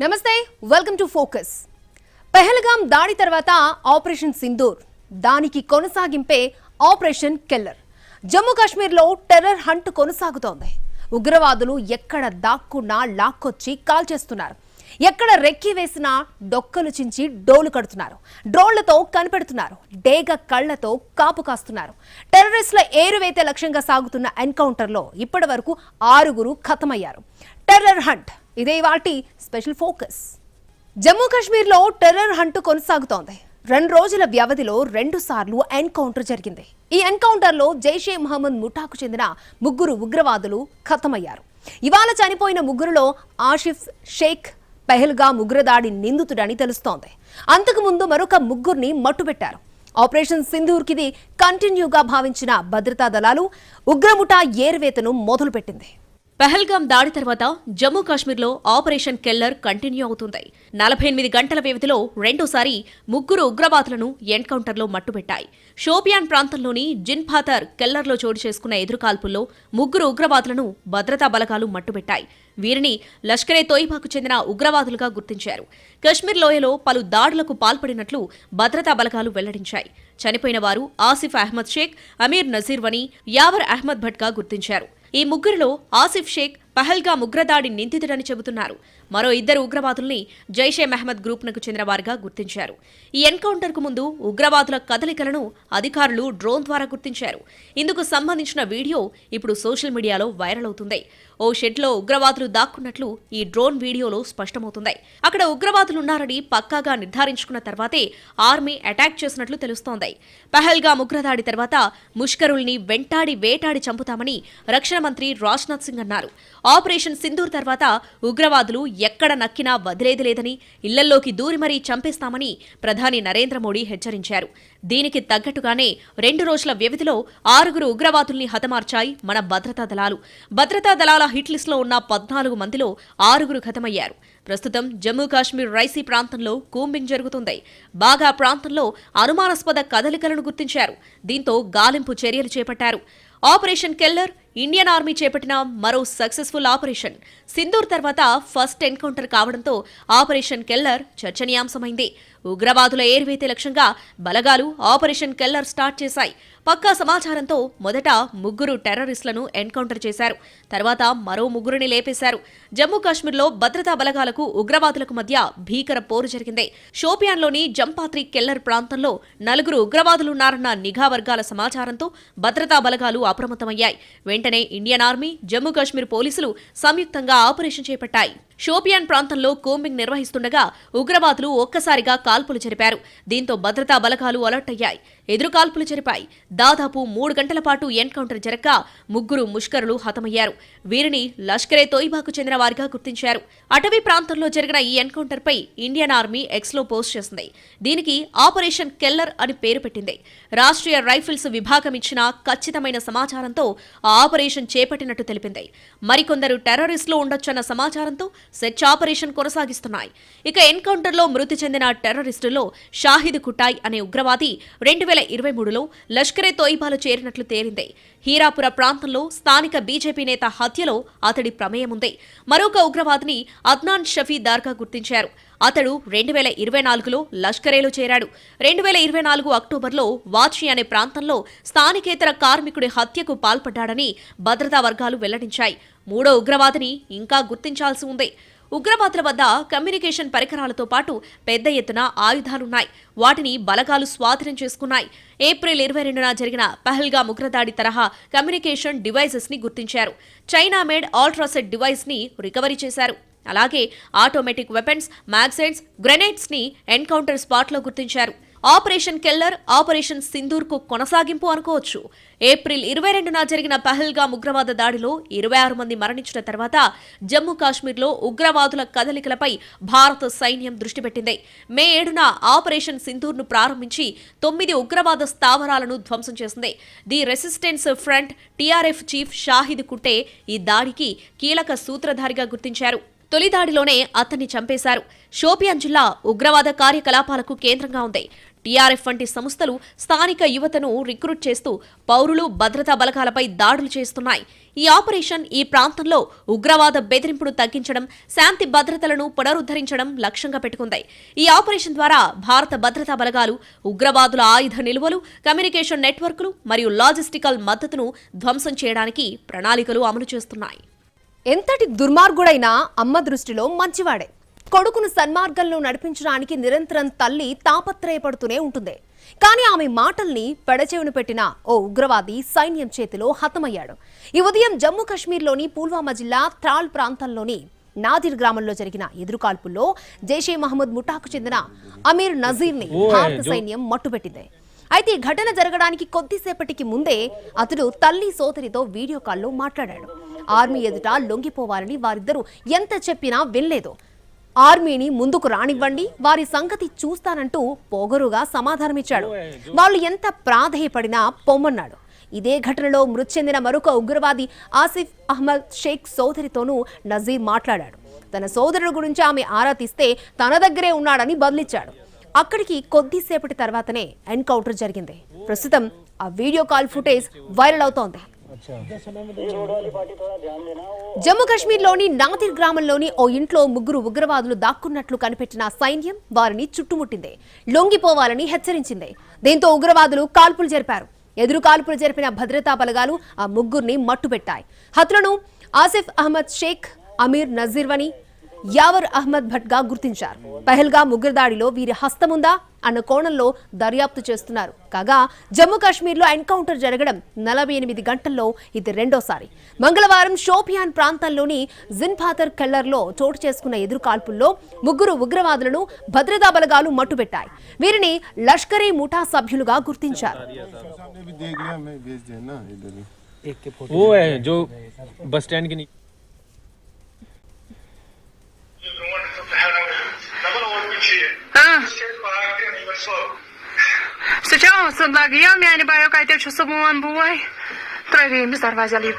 నమస్తే welcome to focus Pahalgam దాడి తర్వాత ఆపరేషన్ సింధూర్. దానికి కొనసాగింపే ఆపరేషన్ కెల్లర్. జమ్మూ కాశ్మీర్లో టెర్రర్ హంట్ కొనసాగుతోంది. ఉగ్రవాదులు ఎక్కడ దాక్కున్నా లాక్కొచ్చి కాల్చేస్తున్నారు ఎక్కడ రెక్కి వేసినా డొక్కలు చించి డోలు కడుతున్నారు. డ్రోన్లతో కనిపెడుతున్నారు. డేగ కళ్ళతో కాపు కాస్తున్నారు. టెర్రరిస్టుల ఏరువేతే లక్ష్యంగా సాగుతున్న ఎన్కౌంటర్లో ఇప్పటి వరకు ఆరుగురు ఖతమయ్యారు. టెర్రర్ హంట్ ఇదే వాటి స్పెషల్ ఫోకస్. జమ్మూ కాశ్మీర్లో టెర్రర్ హంట్ కొనసాగుతోంది. రెండు రోజుల వ్యవధిలో రెండు సార్లు ఎన్కౌంటర్ జరిగింది. ఈ ఎన్కౌంటర్లో జైషే మహమ్మద్ ముఠాకు చెందిన ముగ్గురు ఉగ్రవాదులు ఖతమయ్యారు. ఇవాళ చనిపోయిన ముగ్గురులో ఆషిఫ్ షేక్ పెహల్గా ఉగ్రదాడి నిందితుడని తెలుస్తోంది. అంతకుముందు మరొక ముగ్గురిని మట్టుబెట్టారు. ఆపరేషన్ సింధూర్కిది కంటిన్యూగా భావించిన భద్రతా దళాలు ఉగ్రముఠా ఏర్వేతను మొదలుపెట్టింది. పహల్గాం దాడి తర్వాత జమ్మూ కాశ్మీర్లో ఆపరేషన్ కెల్లర్ కంటిన్యూ అవుతుంది. నలభై ఎనిమిది గంటల వ్యవధిలో రెండోసారి ముగ్గురు ఉగ్రవాదులను ఎన్కౌంటర్లో మట్టుబెట్టాయి. షోపియాన్ ప్రాంతంలోని జిన్ఫాతర్ కెల్లర్లో చోటు చేసుకున్న ఎదురుకాల్పుల్లో ముగ్గురు ఉగ్రవాదులను భద్రతా బలగాలు మట్టుబెట్టాయి. వీరిని లష్కరే తోయిబాకు చెందిన ఉగ్రవాదులుగా గుర్తించారు. కశ్మీర్ లోయలో పలు దాడులకు పాల్పడినట్లు భద్రతా బలగాలు వెల్లడించాయి. చనిపోయిన వారు ఆసిఫ్ అహ్మద్ షేక్ అమీర్ నజీర్ వని యావర్ అహ్మద్ భట్గా గుర్తించారు. ఈ ముగ్గురిలో ఆసిఫ్ షేక్ పహల్గా ఉగ్రదాడి నిందితుడని చెబుతున్నారు. మరో ఇద్దరు ఉగ్రవాదుల్ని జైషే మహమ్మద్ గ్రూప్నకు చెందిన వారిగా గుర్తించారు. ఈ ఎన్కౌంటర్కు ముందు ఉగ్రవాదుల కదలికలను అధికారులు డ్రోన్ ద్వారా గుర్తించారు. ఇందుకు సంబంధించిన వీడియో ఇప్పుడు సోషల్ మీడియాలో వైరల్ అవుతుంది. ఓ షెడ్లో ఉగ్రవాదులు దాక్కున్నట్లు ఈ డ్రోన్ వీడియోలో స్పష్టమవుతుంది. అక్కడ ఉగ్రవాదులున్నారని పక్కాగా నిర్ధారించుకున్న తర్వాతే ఆర్మీ అటాక్ చేసినట్లు తెలుస్తోంది. పహల్గా ఉగ్రదాడి తర్వాత ముష్కరుల్ని వెంటాడి వేటాడి చంపుతామని రక్షణ మంత్రి రాజ్నాథ్ సింగ్ అన్నారు. ఆపరేషన్ సింధూర్ తర్వాత ఉగ్రవాదులు ఎక్కడ నక్కినా వదిలేది లేదని ఇళ్ళల్లోకి దూరి మరీ చంపేస్తామని ప్రధాని నరేంద్ర మోడీ హెచ్చరించారు. దీనికి తగ్గట్టుగానే రెండు రోజుల వ్యవధిలో ఆరుగురు ఉగ్రవాదుల్ని హతమార్చాయి మన భద్రతా దళాలు. భద్రతా దళాల హిట్ లిస్టులో ఉన్న పద్నాలుగు మందిలో ఆరుగురు హతమయ్యారు ప్రస్తుతం జమ్మూ కాశ్మీర్ రైసీ ప్రాంతంలో కూంబింగ్ జరుగుతుంది. బాగా ప్రాంతంలో అనుమానాస్పద కదలికలను గుర్తించారు. దీంతో గాలింపు చర్యలు చేపట్టారు. ఆపరేషన్ కెల్లర్ ఇండియన్ ఆర్మీ చేపట్టిన మరో సక్సెస్ఫుల్ ఆపరేషన్. సింధూర్ తర్వాత ఫస్ట్ ఎన్కౌంటర్ కావడంతో ఆపరేషన్ కెల్లర్ చర్చనీయాంశమైంది. ఉగ్రవాదుల ఏర్వేతే లక్ష్యంగా బలగాలు ఆపరేషన్ కెల్లర్ స్టార్ట్ చేశాయి. పక్కా సమాచారంతో మొదట ముగ్గురు టెర్రరిస్టులను ఎన్కౌంటర్ చేశారు. తర్వాత మరో ముగ్గురిని లేపేశారు. జమ్మూ కాశ్మీర్లో భద్రతా బలగాలకు ఉగ్రవాదులకు మధ్య భీకర పోరు జరిగింది. షోపియాన్లోని జంపాత్రి కెల్లర్ ప్రాంతంలో నలుగురు ఉగ్రవాదులున్నారన్న నిఘా వర్గాల సమాచారంతో భద్రతా బలగాలు అప్రమత్తమయ్యాయి. వెంటనే ఇండియన్ ఆర్మీ జమ్మూ కాశ్మీర్ పోలీసులు సంయుక్తంగా ఆపరేషన్ చేపట్టాయి. షోపియాన్ ప్రాంతంలో కోంబింగ్ నిర్వహిస్తుండగా ఉగ్రవాదులు ఒక్కసారిగా కాల్పులు జరిపారు. దీంతో భద్రతా బలగాలు అలర్ట్ అయ్యాయి. ఎదురుకాల్పులు జరిపాయి. దాదాపు మూడు గంటల పాటు ఎన్కౌంటర్ జరగ ముగ్గురు ముష్కరులు హతమయ్యారు. వీరిని లష్కరే తోయిబాకు చెందిన వారిగా గుర్తించారు. అటవీ ప్రాంతంలో జరిగిన ఈ ఎన్కౌంటర్ పై ఇండియన్ ఆర్మీ ఎక్స్లో పోస్ట్ చేసింది. దీనికి ఆపరేషన్ కెల్లర్ అని పేరు పెట్టింది. రాష్ట్రీయ రైఫిల్స్ విభాగం ఇచ్చిన ఖచ్చితమైన సమాచారంతో ఆ ఆపరేషన్ చేపట్టినట్టు తెలిపింది. మరికొందరు టెర్రరిస్టులు ఉండొచ్చన్న సమాచారంతో సెర్చ్ ఆపరేషన్ కొనసాగిస్తున్నాయి. ఇక ఎన్కౌంటర్లో మృతి చెందిన టెర్రరిస్టులో షాహిద్ కుటాయ్ అనే ఉగ్రవాది రెండు వేల ఇరవై మూడులో లష్కరే తోయిబాలో చేరినట్లు తేలింది. హీరాపుర ప్రాంతంలో స్థానిక బీజేపీ నేత హత్యలో అతడి ప్రమేయం ఉంది. మరొక ఉగ్రవాదిని అద్నాన్ షఫీ దార్గా గుర్తించారు. అతడు రెండు వేల ఇరవై నాలుగులో లష్కరేలో చేరాడు. రెండు వేల ఇరవై నాలుగు అక్టోబర్లో వాచి అనే ప్రాంతంలో స్థానికేతర కార్మికుడి హత్యకు పాల్పడ్డాడని భద్రతా వర్గాలు వెల్లడించాయి. మూడో ఉగ్రవాదిని ఇంకా గుర్తించాల్సి ఉంది. ఉగ్రవాదుల వద్ద కమ్యూనికేషన్ పరికరాలతో పాటు పెద్ద ఎత్తున ఆయుధాలున్నాయి. వాటిని బలగాలు స్వాధీనం చేసుకున్నాయి. ఏప్రిల్ ఇరవై రెండున జరిగిన పహల్గా ఉగ్రదాడి తరహా కమ్యూనికేషన్ డివైజెస్ని గుర్తించారు. చైనా మేడ్ ఆల్ట్రాసెట్ డివైస్ని రికవరీ చేశారు. అలాగే ఆటోమేటిక్ వెపన్స్ మ్యాగ్జైన్స్ గ్రెనేడ్స్ని ఎన్కౌంటర్ స్పాట్లో గుర్తించారు. ఆపరేషన్ కెల్లర్ ఆపరేషన్ సింధూర్కు కొనసాగింపు అనుకోవచ్చు. ఏప్రిల్ ఇరవై రెండున జరిగిన పహల్గా ఉగ్రవాద దాడిలో ఇరవై ఆరు మంది మరణించిన తర్వాత జమ్మూ కాశ్మీర్లో ఉగ్రవాదుల కదలికలపై భారత సైన్యం దృష్టి పెట్టింది. మే ఏడున ఆపరేషన్ సింధూర్ను ప్రారంభించి తొమ్మిది ఉగ్రవాద స్థావరాలను ధ్వంసం చేసింది. The resistance front TRF chief Shahid Kuttay ఈ దాడికి కీలక సూత్రధారిగా గుర్తించారు. తొలి దాడిలోనే అతన్ని చంపేశారు. షోపియాన్ జిల్లా ఉగ్రవాద కార్యకలాపాలకు కేంద్రంగా ఉంది. టీఆర్ఎఫ్ వంటి సంస్థలు స్థానిక యువతను రిక్రూట్ చేస్తూ పౌరులు భద్రతా బలగాలపై దాడులు చేస్తున్నాయి. ఈ ఆపరేషన్ ఈ ప్రాంతంలో ఉగ్రవాద బెదిరింపును తగ్గించడం శాంతి భద్రతలను పునరుద్ధరించడం లక్ష్యంగా పెట్టుకుంది. ఈ ఆపరేషన్ ద్వారా భారత భద్రతా బలగాలు ఉగ్రవాదుల ఆయుధ నిల్వలు కమ్యూనికేషన్ నెట్వర్క్లు మరియు లాజిస్టికల్ మద్దతును ధ్వంసం చేయడానికి ప్రణాళికలు అమలు చేస్తున్నాయి. ఎంతటి దుర్మార్గుడైనా అమ్మ దృష్టిలో మంచివాడే. కొడుకును సన్మార్గంలో నడిపించడానికి నిరంతరం తల్లి తాపత్రయపడుతూనే ఉంటుంది. కానీ ఆమె మాటల్ని పెడచెవిన పెట్టిన ఓ ఉగ్రవాది సైన్యం చేతిలో హతమయ్యాడు. ఈ ఉదయం జమ్మూ కాశ్మీర్లోని పుల్వామా జిల్లా త్రాల్ ప్రాంతంలోని నాదిర్ గ్రామంలో జరిగిన ఎదురుకాల్పుల్లో జైషే మహమ్మద్ ముఠాకు చెందిన అమీర్ నజీర్ని భారత సైన్యం మట్టుపెట్టింది అయితే ఈ ఘటన జరగడానికి కొద్దిసేపటికి ముందే అతడు తల్లి సోదరితో వీడియో కాల్లో మాట్లాడాడు. ఆర్మీ ఎదుట లొంగిపోవాలని వారిద్దరూ ఎంత చెప్పినా వినలేదు. ఆర్మీని ముందుకు రానివ్వండి వారి సంగతి చూస్తానంటూ పొగరుగా సమాధానమిచ్చాడు. వాళ్ళు ఎంత ప్రాధేయపడినా పొమ్మన్నాడు. ఇదే ఘటనలో మృతి చెందిన మరొక ఉగ్రవాది ఆసిఫ్ అహ్మద్ షేక్ సోదరితోనూ నజీర్ మాట్లాడాడు. తన సోదరుడు గురించి ఆమె ఆరా తీస్తే తన దగ్గరే ఉన్నాడని బదిలిచ్చాడు. అక్కడికి కొద్దిసేపటి తర్వాతనే ఎన్కౌంటర్ జరిగింది. ప్రస్తుతం ఆ వీడియో కాల్ ఫుటేజ్ వైరల్ అవుతోంది. జమ్మూ కాశ్మీర్లోని నాదిర్ గ్రామంలోని ఓ ఇంట్లో ముగ్గురు ఉగ్రవాదులు దాక్కున్నట్లు కనిపెట్టిన సైన్యం వారిని చుట్టుముట్టింది. లొంగిపోవాలని హెచ్చరించింది. దీంతో ఉగ్రవాదులు కాల్పులు జరిపారు. ఎదురు కాల్పులు జరిపిన భద్రతా బలగాలు ఆ ముగ్గురిని మట్టుపెట్టాయి హతులను ఆసిఫ్ అహ్మద్ షేక్ అమీర్ నజీర్వని యావర్ అహ్మద్ భట్ గా గుర్తించారు పహల్గా ముగ్గురు దాడిలో వీరి హస్తముందా అన్న కోణంలో దర్యాప్తు చేస్తున్నారు కాగా జమ్మూ కాశ్మీర్లో ఎన్కౌంటర్ జరగడం నలభై ఎనిమిది గంటల్లో ఇది రెండోసారి మంగళవారం షోపియాన్ ప్రాంతంలోని జిన్ఫాతర్ కెల్లర్లో చోటు చేసుకున్న ఎదురు కాల్పుల్లో ముగ్గురు ఉగ్రవాదులను భద్రతా బలగాలు మట్టుబెట్టాయి వీరిని లష్కరే ముఠా సభ్యులుగా గుర్తించారు सामने भी देख लिया मैं भेज दिया ना इधर ही वो है जो बस स्टैंड के नीचे آ. سُہ چھُ اوسُم لَگہٕ یا میٛانہِ بایو کَتٮ۪تھ چھُ سُہ میون بوے ترٛٲوِو أمِس دروازیل یہِ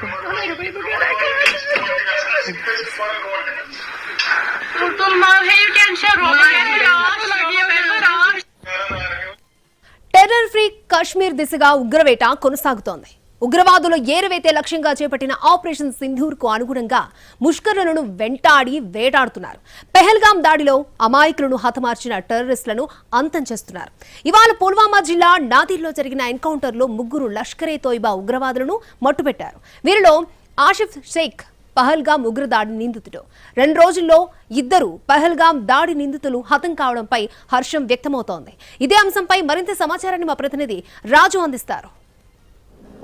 టెర్రర్ ఫ్రీ కాశ్మీర్ దిశగా ఉగ్రవేట కొనసాగుతోంది ఉగ్రవాదుల ఏరువైతే లక్ష్యంగా చేపట్టిన ఆపరేషన్ సింధూర్కు అనుగుణంగా ముష్కరులను వెంటాడి వేటాడుతున్నారు. పెహల్గాం దాడిలో అమాయకులను హతమార్చిన టెర్రరిస్టులను అంతం చేస్తున్నారు. ఇవాళ పుల్వామా జిల్లా నాదిర్లో జరిగిన ఎన్కౌంటర్లో ముగ్గురు లష్కరే తోయిబా ఉగ్రవాదులను మట్టుపెట్టారు. వీరిలో ఆషిఫ్ షేక్ పహల్గాం ఉగ్రదాడి నిందితుడు. రెండు రోజుల్లో ఇద్దరు పహల్గాం దాడి నిందితులు హతం కావడంపై హర్షం వ్యక్తమవుతోంది. ఇదే అంశంపై మరింత సమాచారాన్ని మా ప్రతినిధి రాజు అందిస్తారు.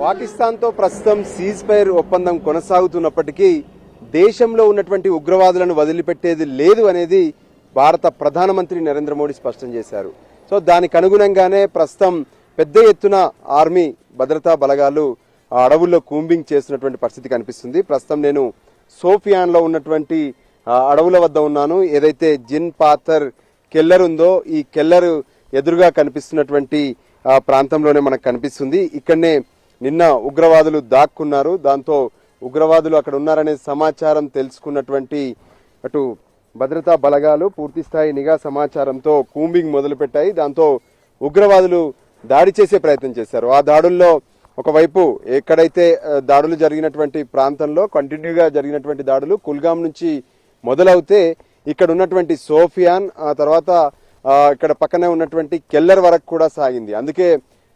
పాకిస్తాన్తో ప్రస్తుతం సీజ్ ఫైర్ ఒప్పందం కొనసాగుతున్నప్పటికీ దేశంలో ఉన్నటువంటి ఉగ్రవాదులను వదిలిపెట్టేది లేదు అనేది భారత ప్రధానమంత్రి నరేంద్ర మోడీ స్పష్టం చేశారు. సో దానికి అనుగుణంగానే ప్రస్తుతం పెద్ద ఎత్తున ఆర్మీ భద్రతా బలగాలు అడవుల్లో కూంబింగ్ చేస్తున్నటువంటి పరిస్థితి కనిపిస్తుంది. ప్రస్తుతం నేను సోఫియాన్లో ఉన్నటువంటి అడవుల వద్ద ఉన్నాను. ఏదైతే జిన్ పాతర్ కెల్లర్ ఉందో ఈ కెల్లర్ ఎదురుగా కనిపిస్తున్నటువంటి ప్రాంతంలోనే మనకు కనిపిస్తుంది. ఇక్కడనే నిన్న ఉగ్రవాదులు దాక్కున్నారు. దాంతో ఉగ్రవాదులు అక్కడ ఉన్నారనే సమాచారం తెలుసుకున్నటువంటి అటు భద్రతా బలగాలు పూర్తిస్థాయి నిఘా సమాచారంతో కూంబింగ్ మొదలుపెట్టాయి. దాంతో ఉగ్రవాదులు దాడి చేసే ప్రయత్నం చేశారు. ఆ దాడుల్లో ఒకవైపు ఎక్కడైతే దాడులు జరిగినటువంటి ప్రాంతంలో కంటిన్యూగా జరిగినటువంటి దాడులు కుల్గాం నుంచి మొదలవుతే ఇక్కడ ఉన్నటువంటి సోఫియాన్ ఆ తర్వాత ఇక్కడ పక్కనే ఉన్నటువంటి కెల్లర్ వరకు కూడా సాగింది. అందుకే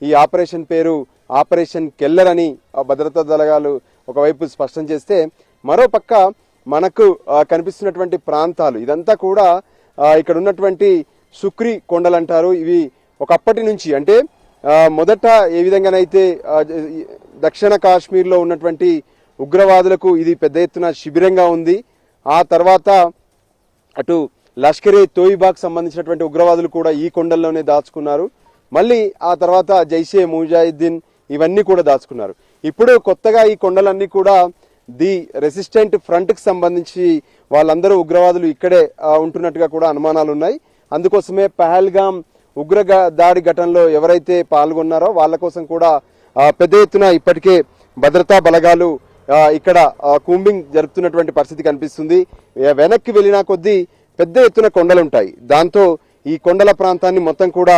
ఈ ఆపరేషన్ పేరు ఆపరేషన్ కెల్లర్ అని భద్రతా దళగాలు ఒకవైపు స్పష్టం చేస్తే మరోపక్క మనకు కనిపిస్తున్నటువంటి ప్రాంతాలు ఇదంతా కూడా ఇక్కడ ఉన్నటువంటి సుక్రి కొండలు అంటారు. ఇవి ఒకప్పటి నుంచి అంటే మొదట ఏ విధంగానైతే దక్షిణ కాశ్మీర్లో ఉన్నటువంటి ఉగ్రవాదులకు ఇది పెద్ద ఎత్తున శిబిరంగా ఉంది. ఆ తర్వాత అటు లష్కరే తోయిబాక్ సంబంధించినటువంటి ఉగ్రవాదులు కూడా ఈ కొండల్లోనే దాచుకున్నారు. మళ్ళీ ఆ తర్వాత జైషే ముజాహిద్దీన్ ఇవన్నీ కూడా దాచుకున్నారు. ఇప్పుడు కొత్తగా ఈ కొండలన్నీ కూడా ది రెసిస్టెంట్ ఫ్రంట్కి సంబంధించి వాళ్ళందరూ ఉగ్రవాదులు ఇక్కడే ఉంటున్నట్టుగా కూడా అనుమానాలు ఉన్నాయి అందుకోసమే పహల్గాం ఉగ్ర దాడి ఘటనలో ఎవరైతే పాల్గొన్నారో వాళ్ళ కోసం కూడా పెద్ద ఎత్తున ఇప్పటికే భద్రతా బలగాలు ఇక్కడ కూంబింగ్ జరుపుతున్నటువంటి పరిస్థితి కనిపిస్తుంది. వెనక్కి వెళ్ళినా కొద్దీ పెద్ద ఎత్తున కొండలు ఉంటాయి దాంతో ఈ కొండల ప్రాంతాన్ని మొత్తం కూడా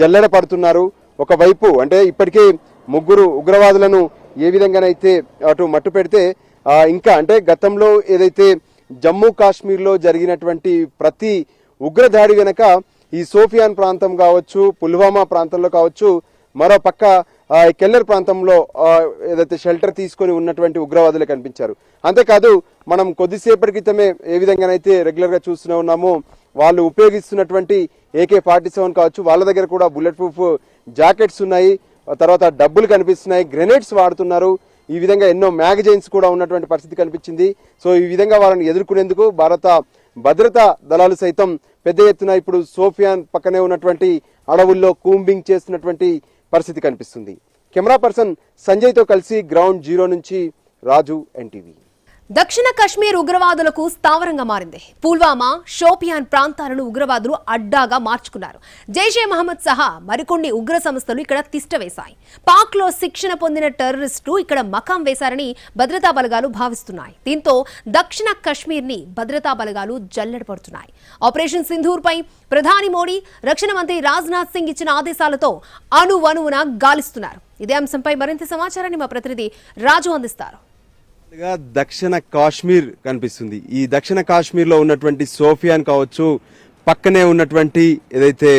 జల్లెడ పడుతున్నారు. ఒకవైపు అంటే ఇప్పటికే ముగ్గురు ఉగ్రవాదులను ఏ విధంగానైతే అటు మట్టు పెడితే ఇంకా అంటే గతంలో ఏదైతే జమ్మూ కాశ్మీర్లో జరిగినటువంటి ప్రతి ఉగ్రదాడి వెనక ఈ సోఫియాన్ ప్రాంతం కావచ్చు పుల్వామా ప్రాంతంలో కావచ్చు మరో పక్క కెల్లర్ ప్రాంతంలో ఏదైతే షెల్టర్ తీసుకొని ఉన్నటువంటి ఉగ్రవాదులు కనిపించారు. అంతేకాదు మనం కొద్దిసేపటి క్రితమే ఏ విధంగానైతే రెగ్యులర్గా చూస్తూనే ఉన్నామో వాళ్ళు ఉపయోగిస్తున్నటువంటి ఏకే ఫార్టీ సెవెన్ కావచ్చు వాళ్ళ దగ్గర కూడా బుల్లెట్ ప్రూఫ్ జాకెట్స్ ఉన్నాయి. తర్వాత డబ్బులు కనిపిస్తున్నాయి గ్రెనేడ్స్ వాడుతున్నారు. ఈ విధంగా ఎన్నో మ్యాగజైన్స్ కూడా ఉన్నటువంటి పరిస్థితి కనిపించింది. సో ఈ విధంగా వాళ్ళని ఎదుర్కొనేందుకు భారత భద్రతా దళాలు సైతం పెద్ద ఎత్తున ఇప్పుడు సోఫియాన్ పక్కనే ఉన్నటువంటి అడవుల్లో కూంబింగ్ చేస్తున్నటువంటి పరిస్థితి కనిపిస్తుంది. కెమెరా పర్సన్ సంజయ్తో కలిసి గ్రౌండ్ జీరో నుంచి రాజు ఎన్టీవీ. దక్షిణ కశ్మీర్ ఉగ్రవాదులకు స్థావరంగా మారింది. పుల్వామా షోపియాన్ ప్రాంతాలను ఉగ్రవాదులు అడ్డాగా మార్చుకున్నారు. జైషే మహమ్మద్ సహా మరికొన్ని ఉగ్ర సంస్థలు ఇక్కడ తిష్టవేశాయి. పాక్లో శిక్షణ పొందిన టెర్రరిస్టులు ఇక్కడ మకాం వేశారని భద్రతా బలగాలు భావిస్తున్నాయి. దీంతో దక్షిణ కశ్మీర్ని భద్రతా బలగాలు జల్లెడపడుతున్నాయి. ఆపరేషన్ సింధూర్పై ప్రధాని మోడీ రక్షణ మంత్రి రాజ్నాథ్ సింగ్ ఇచ్చిన ఆదేశాలతో అణువణువున గాలిస్తున్నారు. ఇదే అంశంపై మరింత సమాచారాన్ని మా ప్రతినిధి రాజు అందిస్తారు. గా దక్షిణ కాశ్మీర్ కనిపిస్తుంది. ఈ దక్షిణ కాశ్మీర్లో ఉన్నటువంటి సోఫియాన్ కావచ్చు పక్కనే ఉన్నటువంటి ఏదైతే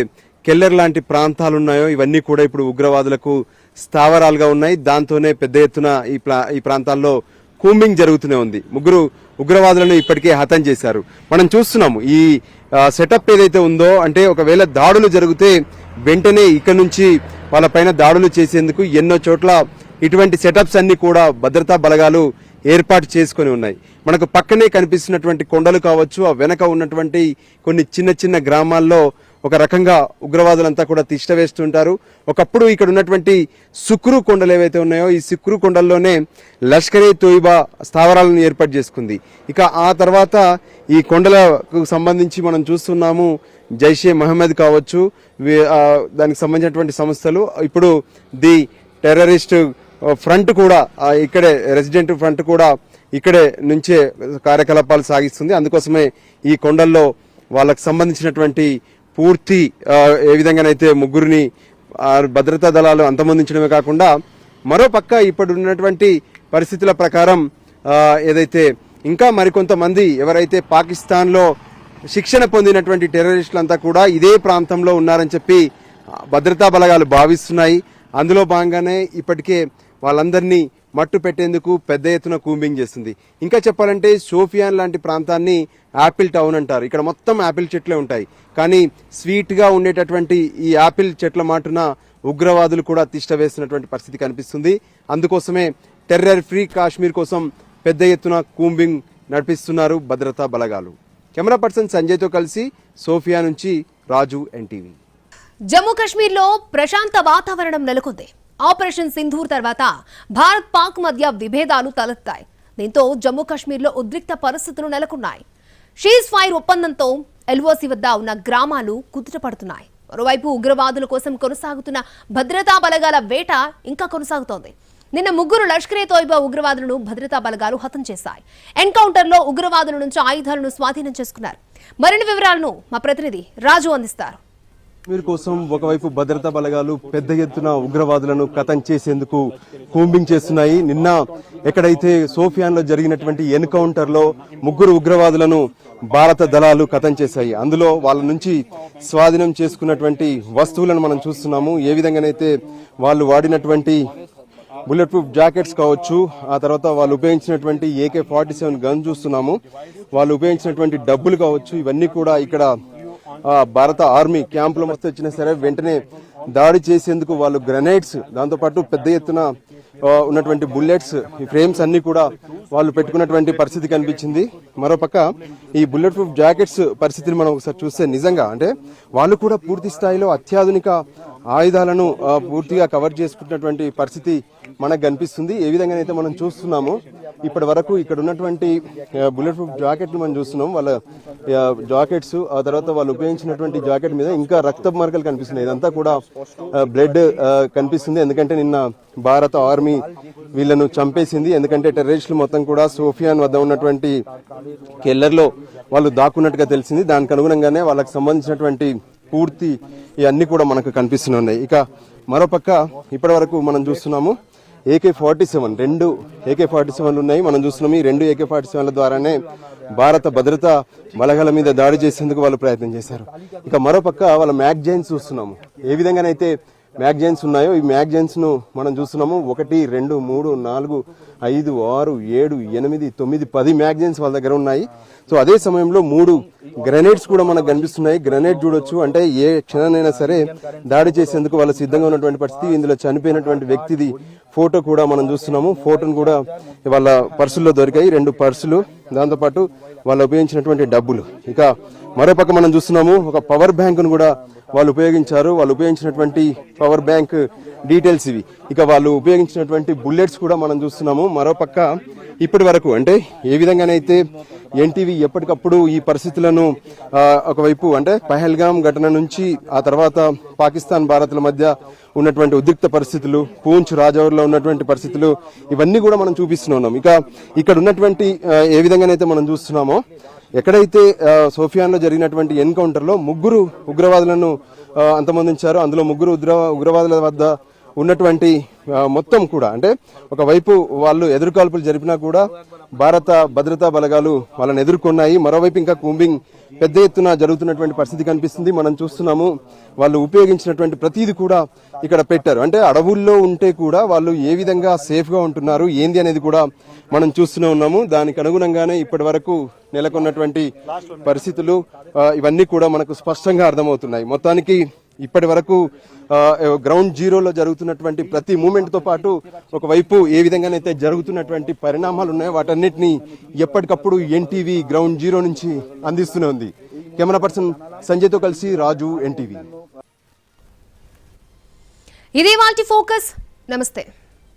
కెల్లర్ లాంటి ప్రాంతాలు ఉన్నాయో ఇవన్నీ కూడా ఇప్పుడు ఉగ్రవాదులకు స్థావరాలుగా ఉన్నాయి. దాంతోనే పెద్ద ఎత్తున ఈ ప్రా ఈ ప్రాంతాల్లో కూంబింగ్ జరుగుతూనే ఉంది. ముగ్గురు ఉగ్రవాదులను ఇప్పటికే హతం చేశారు. మనం చూస్తున్నాము ఈ సెటప్ ఏదైతే ఉందో అంటే ఒకవేళ దాడులు జరిగితే వెంటనే ఇక్కడ నుంచి వాళ్ళపైన దాడులు చేసేందుకు ఎన్నో చోట్ల ఇటువంటి సెటప్స్ అన్ని కూడా భద్రతా బలగాలు ఏర్పాటు చేసుకొని ఉన్నాయి. మనకు పక్కనే కనిపిస్తున్నటువంటి కొండలు కావచ్చు ఆ వెనక ఉన్నటువంటి కొన్ని చిన్న చిన్న గ్రామాల్లో ఒక రకంగా ఉగ్రవాదులంతా కూడా తిష్ట వేస్తుంటారు. ఒకప్పుడు ఇక్కడ ఉన్నటువంటి సుక్రు కొండలు ఏవైతే ఉన్నాయో ఈ సుక్రు కొండల్లోనే లష్కరే తోయిబా స్థావరాలను ఏర్పాటు చేసుకుంది. ఇక ఆ తర్వాత ఈ కొండలకు సంబంధించి మనం చూస్తున్నాము జైషే మహమ్మద్ కావచ్చు దానికి సంబంధించినటువంటి సంస్థలు. ఇప్పుడు ది టెర్రరిస్ట్ ఫ్రంట్ కూడా ఇక్కడే రెసిడెంట్ ఫ్రంట్ కూడా ఇక్కడే నుంచే కార్యకలాపాలు సాగిస్తుంది. అందుకోసమే ఈ కొండల్లో వాళ్ళకు సంబంధించినటువంటి పూర్తి ఏ విధంగానైతే ముగ్గురిని భద్రతా దళాలు అంతమొందించడమే కాకుండా మరో పక్క ఇప్పుడు ఉన్నటువంటి పరిస్థితుల ప్రకారం ఏదైతే ఇంకా మరికొంతమంది ఎవరైతే పాకిస్తాన్లో శిక్షణ పొందినటువంటి టెర్రరిస్టులంతా కూడా ఇదే ప్రాంతంలో ఉన్నారని చెప్పి భద్రతా బలగాలు భావిస్తున్నాయి. అందులో భాగంగానే ఇప్పటికే వాళ్ళందరినీ మట్టు పెట్టేందుకు పెద్ద ఎత్తున కూంబింగ్ చేస్తుంది. ఇంకా చెప్పాలంటే సోఫియాన్ లాంటి ప్రాంతాన్ని యాపిల్ టౌన్ అంటారు. ఇక్కడ మొత్తం యాపిల్ చెట్లే ఉంటాయి. కానీ స్వీట్గా ఉండేటటువంటి ఈ యాపిల్ చెట్ల మాటున ఉగ్రవాదులు కూడా తిష్టవేస్తున్నటువంటి పరిస్థితి కనిపిస్తుంది. అందుకోసమే టెర్రర్ ఫ్రీ కాశ్మీర్ కోసం పెద్ద ఎత్తున కూంబింగ్ నడిపిస్తున్నారు భద్రతా బలగాలు. కెమెరా పర్సన్ సంజయ్తో కలిసి సోఫియా నుంచి రాజు ఎన్టీవీ. జమ్మూ కాశ్మీర్లో ప్రశాంత వాతావరణం నెలకొంది. ఆపరేషన్ సింధూర్ తర్వాత భారత్ పాక్ మధ్య విభేదాలు తలెత్తాయి. దీంతో జమ్మూ కాశ్మీర్లో ఉద్రిక్త పరిస్థితులు నెలకొన్నాయి. షీజ్ ఫైర్ ఒప్పందంతో ఎల్ఓసి వద్ద ఉన్న గ్రామాలు కుదుటపడుతున్నాయి. మరోవైపు ఉగ్రవాదుల కోసం కొనసాగుతున్న భద్రతా బలగాల వేట ఇంకా కొనసాగుతోంది. నిన్న ముగ్గురు లష్కరే తోయిబా ఉగ్రవాదులను భద్రతా బలగాలు హతం చేశాయి. ఎన్కౌంటర్లో ఉగ్రవాదుల నుంచి ఆయుధాలను స్వాధీనం చేసుకున్నారు. మరిన్ని వివరాలను మా ప్రతినిధి రాజు అందిస్తారు. కాశ్మీర్ కోసం ఒకవైపు భద్రతా బలగాలు పెద్ద ఎత్తున ఉగ్రవాదులను కథం చేసేందుకు కూంబింగ్ చేస్తున్నాయి. నిన్న ఎక్కడైతే సోఫియాన్లో జరిగినటువంటి ఎన్కౌంటర్లో ముగ్గురు ఉగ్రవాదులను భారత దళాలు కథం చేశాయి. అందులో వాళ్ళ నుంచి స్వాధీనం చేసుకున్నటువంటి వస్తువులను మనం చూస్తున్నాము. ఏ విధంగానైతే వాళ్ళు వాడినటువంటి బుల్లెట్ ప్రూఫ్ జాకెట్స్ కావచ్చు ఆ తర్వాత వాళ్ళు ఉపయోగించినటువంటి ఏకే ఫార్టీ సెవెన్ గన్ చూస్తున్నాము. వాళ్ళు ఉపయోగించినటువంటి డబ్బులు కావచ్చు ఇవన్నీ కూడా ఇక్కడ భారత ఆర్మీ క్యాంపులో మస్తు వచ్చినా సరే వెంటనే దాడి చేసేందుకు వాళ్ళు గ్రనైడ్స్ దాంతోపాటు పెద్ద ఎత్తున ఉన్నటువంటి బుల్లెట్స్ ఈ ఫ్రేమ్స్ అన్ని కూడా వాళ్ళు పెట్టుకున్నటువంటి పరిస్థితి కనిపించింది. మరోపక్క ఈ బుల్లెట్ ప్రూఫ్ జాకెట్స్ పరిస్థితిని మనం ఒకసారి చూస్తే నిజంగా అంటే వాళ్ళు కూడా పూర్తి స్థాయిలో అత్యాధునిక ఆయుధాలను పూర్తిగా కవర్ చేసుకుంటున్నటువంటి పరిస్థితి మనకు కనిపిస్తుంది. ఏ విధంగానైతే మనం చూస్తున్నామో ఇప్పటి వరకు ఇక్కడ ఉన్నటువంటి బుల్లెట్ ప్రూఫ్ జాకెట్లు మనం చూస్తున్నాం. వాళ్ళ జాకెట్స్ ఆ తర్వాత వాళ్ళు ఉపయోగించినటువంటి జాకెట్ మీద ఇంకా రక్త మార్కలు కనిపిస్తున్నాయి. ఇదంతా కూడా బ్లడ్ కనిపిస్తుంది. ఎందుకంటే నిన్న భారత ఆర్మీ వీళ్ళను చంపేసింది. ఎందుకంటే టెర్రరిస్టులు మొత్తం కూడా సోఫియాన్ వద్ద ఉన్నటువంటి కెల్లర్లో వాళ్ళు దాక్కున్నట్టుగా తెలిసింది. దానికి అనుగుణంగానే వాళ్ళకి సంబంధించినటువంటి పూర్తి ఇవన్నీ కూడా మనకు కనిపిస్తున్నాయి. ఇక మరోపక్క ఇప్పటి వరకు మనం చూస్తున్నాము ఏకే ఫార్టీ సెవెన్ రెండు ఏకే ఫార్టీ సెవెన్లు ఉన్నాయి. మనం చూస్తున్నాం ఈ రెండు ఏకే ఫార్టీ సెవెన్ల ద్వారానే భారత భద్రతా బలగాల మీద దాడి చేసేందుకు వాళ్ళు ప్రయత్నం చేశారు. ఇక మరోపక్క వాళ్ళ మ్యాగజైన్స్ చూస్తున్నాము. ఏ విధంగానైతే మ్యాగజైన్స్ ఉన్నాయో? ఈ మ్యాగజైన్స్ను మనం చూస్తున్నాము. ఒకటి రెండు మూడు నాలుగు ఐదు ఆరు ఏడు ఎనిమిది తొమ్మిది పది మ్యాగజైన్స్ వాళ్ళ దగ్గర ఉన్నాయి. సో అదే సమయంలో మూడు గ్రెనేడ్స్ కూడా మనకు కనిపిస్తున్నాయి. గ్రెనేడ్ చూడొచ్చు. అంటే ఏ క్షణనైనా సరే దాడి చేసేందుకు వాళ్ళు సిద్ధంగా ఉన్నటువంటి పరిస్థితి. ఇందులో చనిపోయినటువంటి వ్యక్తిది ఫోటో కూడా మనం చూస్తున్నాము. ఫోటోను కూడా వాళ్ళ పర్సుల్లో దొరికాయి. రెండు పర్సులు. దాంతోపాటు వాళ్ళు ఉపయోగించినటువంటి డబ్బులు. ఇక మరోపక్క మనం చూస్తున్నాము ఒక పవర్ బ్యాంకును కూడా వాళ్ళు ఉపయోగించారు. వాళ్ళు ఉపయోగించినటువంటి పవర్ బ్యాంక్ డీటెయిల్స్ ఇవి. ఇక వాళ్ళు ఉపయోగించినటువంటి బుల్లెట్స్ కూడా మనం చూస్తున్నాము. మరోపక్క ఇప్పటి వరకు అంటే ఏ విధంగానైతే ఎన్టీవీ ఎప్పటికప్పుడు ఈ పరిస్థితులను ఒకవైపు అంటే పహల్గాం ఘటన నుంచి ఆ తర్వాత పాకిస్తాన్ భారత్ల మధ్య ఉన్నటువంటి ఉద్రిక్త పరిస్థితులు పూంచ్ రాజౌర్లో ఉన్నటువంటి పరిస్థితులు ఇవన్నీ కూడా మనం చూపిస్తున్నాం ఇక ఇక్కడ ఉన్నటువంటి ఏ విధంగానైతే మనం చూస్తున్నామో ఎక్కడైతే సోఫియాన్లో జరిగినటువంటి ఎన్కౌంటర్లో ముగ్గురు ఉగ్రవాదులను అంతమొందించారో. అందులో ముగ్గురు ఉగ్ర ఉగ్రవాదుల వద్ద ఉన్నటువంటి మొత్తం కూడా అంటే ఒకవైపు వాళ్ళు ఎదురుకాల్పులు జరిపినా కూడా భారత భద్రతా బలగాలు వాళ్ళని ఎదుర్కొన్నాయి. మరోవైపు ఇంకా కూంబింగ్ పెద్ద ఎత్తున జరుగుతున్నటువంటి పరిస్థితి కనిపిస్తుంది. మనం చూస్తున్నాము వాళ్ళు ఉపయోగించినటువంటి ప్రతీది కూడా ఇక్కడ పెట్టారు. అంటే అడవుల్లో ఉంటే కూడా వాళ్ళు ఏ విధంగా సేఫ్గా ఉంటున్నారు ఏంది అనేది కూడా మనం చూస్తూనే ఉన్నాము. దానికి అనుగుణంగానే ఇప్పటి వరకు నెలకొన్నటువంటి పరిస్థితులు ఇవన్నీ కూడా మనకు స్పష్టంగా అర్థమవుతున్నాయి. మొత్తానికి ఇప్పటి వరకు గ్రౌండ్ జీరోలో జరుగుతున్నటువంటి ప్రతి మూమెంట్తో పాటు ఒకవైపు ఏ విధంగానైతే జరుగుతున్నటువంటి పరిణామాలు ఉన్నాయో వాటన్నిటిని ఎప్పటికప్పుడు ఎన్టీవీ గ్రౌండ్ జీరో నుంచి అందిస్తూనే ఉంది. కెమెరా పర్సన్ సంజయ్తో కలిసి రాజు ఎన్టీవీ. ఇదే వాటి ఫోకస్. నమస్తే.